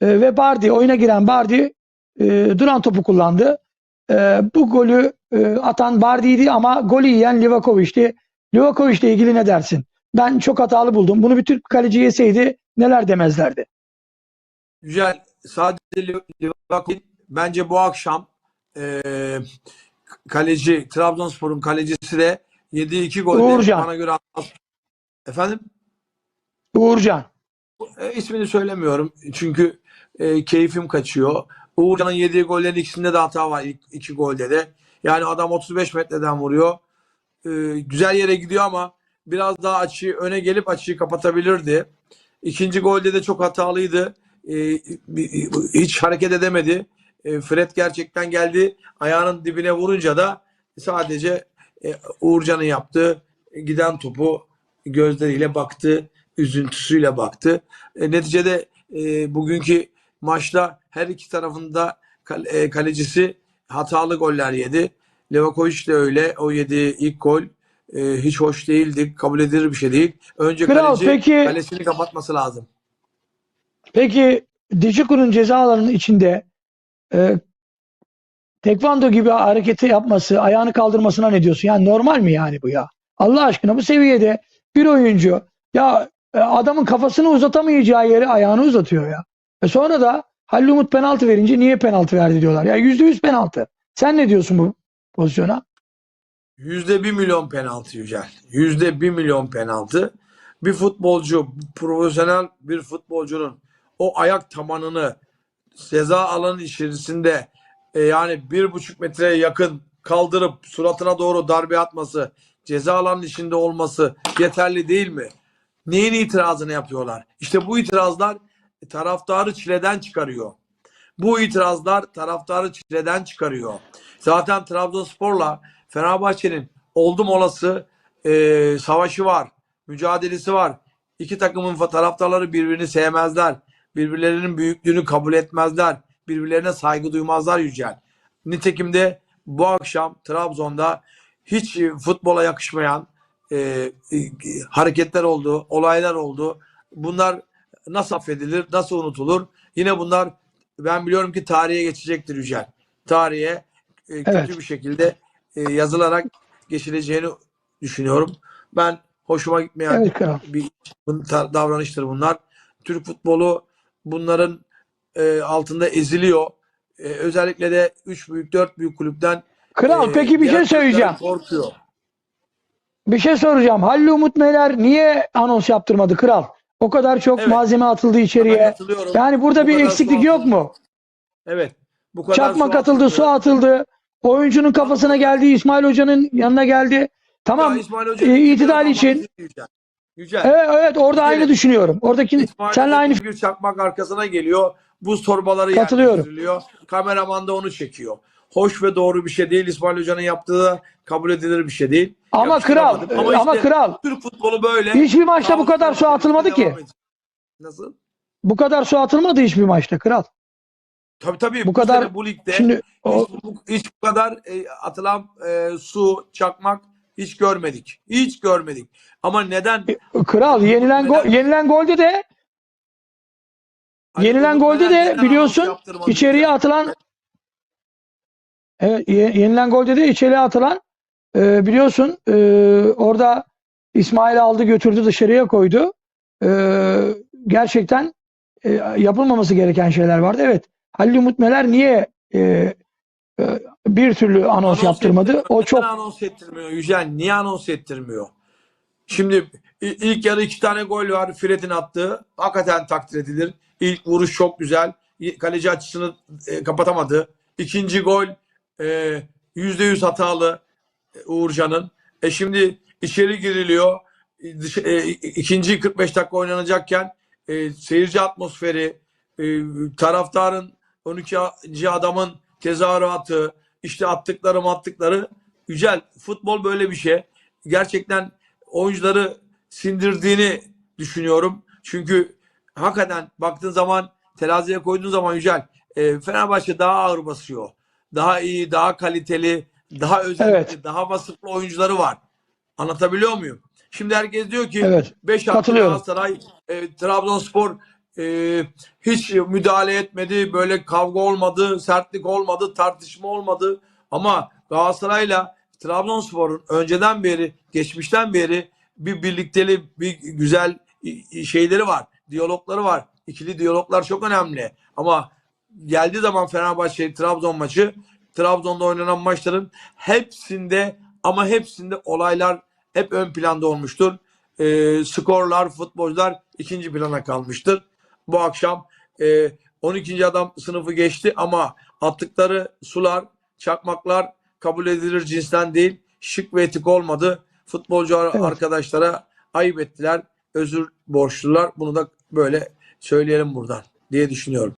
e, ve Bardi oyuna giren Bardi e, duran topu kullandı. E, bu golü e, atan Bardi'ydi ama golü yiyen Livakovic'ti. Livakovic'le ilgili ne dersin? Ben çok hatalı buldum. Bunu bir Türk kaleci yeseydi neler demezlerdi. Güzel. Sadece Livakovic bence bu akşam e, kaleci Trabzonspor'un kalecisi de yediği iki golde Uğurcan. bana göre efendim Uğurcan. e, ismini söylemiyorum çünkü e, keyfim kaçıyor. Uğurcan'ın yediği gollerin ikisinde de hata var ilk iki golde de. Yani adam 35 metreden vuruyor. E, güzel yere gidiyor ama biraz daha açıyı öne gelip açıyı kapatabilirdi. İkinci golde de çok hatalıydı. E, hiç hareket edemedi. E, Fred gerçekten geldi. Ayağının dibine vurunca da sadece e, Uğurcan'ın yaptığı giden topu gözleriyle baktı, üzüntüsüyle baktı. E, neticede e, bugünkü maçta her iki tarafında kal- e, kalecisi hatalı goller yedi. Levakovic de öyle. O yediği ilk gol e, hiç hoş değildi. Kabul edilir bir şey değil. Önce Kral, kaleci peki- kalesini kapatması lazım. Peki Diciko'nun ceza alanının içinde e, tekvando gibi hareketi yapması, ayağını kaldırmasına ne diyorsun? Yani normal mi yani bu ya? Allah aşkına bu seviyede bir oyuncu ya e, adamın kafasını uzatamayacağı yere ayağını uzatıyor ya. E sonra da Halil Umut penaltı verince niye penaltı verdi diyorlar. Ya yüzde yüz penaltı. Sen ne diyorsun bu pozisyona? Yüzde bir milyon penaltı Yücel. Yüzde bir milyon penaltı. Bir futbolcu, profesyonel bir futbolcunun o ayak tabanını ceza alanı içerisinde e, yani bir buçuk metreye yakın kaldırıp suratına doğru darbe atması, ceza alanının içinde olması yeterli değil mi? Neyin itirazını yapıyorlar? İşte bu itirazlar taraftarı çileden çıkarıyor. Bu itirazlar taraftarı çileden çıkarıyor. Zaten Trabzonspor'la Fenerbahçe'nin oldum olası e, savaşı var, mücadelesi var. İki takımın taraftarları birbirini sevmezler. Birbirlerinin büyüklüğünü kabul etmezler. Birbirlerine saygı duymazlar Yücel. Nitekim de bu akşam Trabzon'da hiç e, futbola yakışmayan e, e, hareketler oldu, olaylar oldu. Bunlar nasıl affedilir, nasıl unutulur? Yine bunlar ben biliyorum ki tarihe geçecektir Yücel. Tarihe e, kötü Evet. bir şekilde e, yazılarak geçileceğini düşünüyorum. Ben hoşuma gitmeyen Evet bir davranıştır bunlar. Türk futbolu bunların e, altında eziliyor. E, özellikle de 3 büyük 4 büyük kulüpten Kral e, peki bir şey söyleyeceğim. Korkuyor. Bir şey soracağım. Halil Umut Meler niye anons yaptırmadı kral? O kadar çok Evet. malzeme atıldı içeriye. Yani burada Bu bir eksiklik yok atıldı. mu? Evet. Bu kadar Çakmak su atıldı, atıldı. su atıldı. Oyuncunun kafasına geldi, İsmail Hoca'nın yanına geldi. Tamam. Ya İsmail Hoca e, itidal için. Yücel. Yücel. Evet, evet orada kere- aynı düşünüyorum. Oradaki İsmail senle aynı bir çakmak arkasına geliyor. Buz torbaları Katılıyorum. yerleştiriliyor. Kameraman da onu çekiyor. Hoş ve doğru bir şey değil. İsmail Hoca'nın yaptığı da kabul edilir bir şey değil. ama kral Yakıştıramadım. ama, işte kral Türk futbolu böyle. hiçbir maçta bu kadar su atılmadı ki. edecek. Nasıl? Bu kadar su atılmadı hiçbir maçta kral. Tabii tabii. Bu Bu, kadar- bu ligde Şimdi o, hiç, bu, hiç bu kadar e, atılan e, su, çakmak hiç görmedik. Hiç görmedik. Ama neden? kral yenilen gol yenilen golde de Ali yenilen golde de neden biliyorsun içeriye atılan Evet, ye- yenilen golde de içeriye atılan e, biliyorsun e, orada İsmail aldı götürdü dışarıya koydu. E, gerçekten e, yapılmaması gereken şeyler vardı. Evet. Halil Umut Meler niye e, e, bir türlü anons, Anons yaptırmadı? O çok anons ettirmiyor Yücel? Niye anons ettirmiyor? Şimdi ilk yarı iki tane gol var. Fred'in attığı. Hakikaten takdir edilir. İlk vuruş çok güzel. Kaleci açısını e, kapatamadı. İkinci gol yüzde yüz hatalı e, Uğurcan'ın. E şimdi içeri giriliyor. E, ikinci 45 dakika oynanacakken e, seyirci atmosferi, e, taraftarın 12. adamın tezahüratı, işte attıkları attıkları güzel. Futbol böyle bir şey. Gerçekten oyuncuları sindirdiğini düşünüyorum. Çünkü hakikaten baktığın zaman teraziye koyduğun zaman Yücel e, Fenerbahçe daha ağır basıyor. Daha iyi, daha kaliteli, daha özellikle, Evet. daha vasıflı oyuncuları var. Anlatabiliyor muyum? Şimdi herkes diyor ki Evet, 5 hafta katılıyorum. Galatasaray, e, Trabzonspor e, hiç müdahale etmedi. Böyle kavga olmadı, sertlik olmadı, tartışma olmadı. Ama Galatasaray'la Trabzonspor'un önceden beri, geçmişten beri bir birlikteli, bir güzel şeyleri var. Diyalogları var. İkili diyaloglar çok önemli. Ama geldiği zaman Fenerbahçe Trabzon maçı Trabzon'da oynanan maçların hepsinde ama hepsinde olaylar hep ön planda olmuştur. Ee, skorlar, futbolcular ikinci plana kalmıştır. Bu akşam e, 12. adam sınıfı geçti ama attıkları sular, çakmaklar kabul edilir cinsten değil. Şık ve etik olmadı. Futbolcu Evet. arkadaşlara ayıp ettiler. Özür borçlular. Bunu da böyle söyleyelim buradan diye düşünüyorum.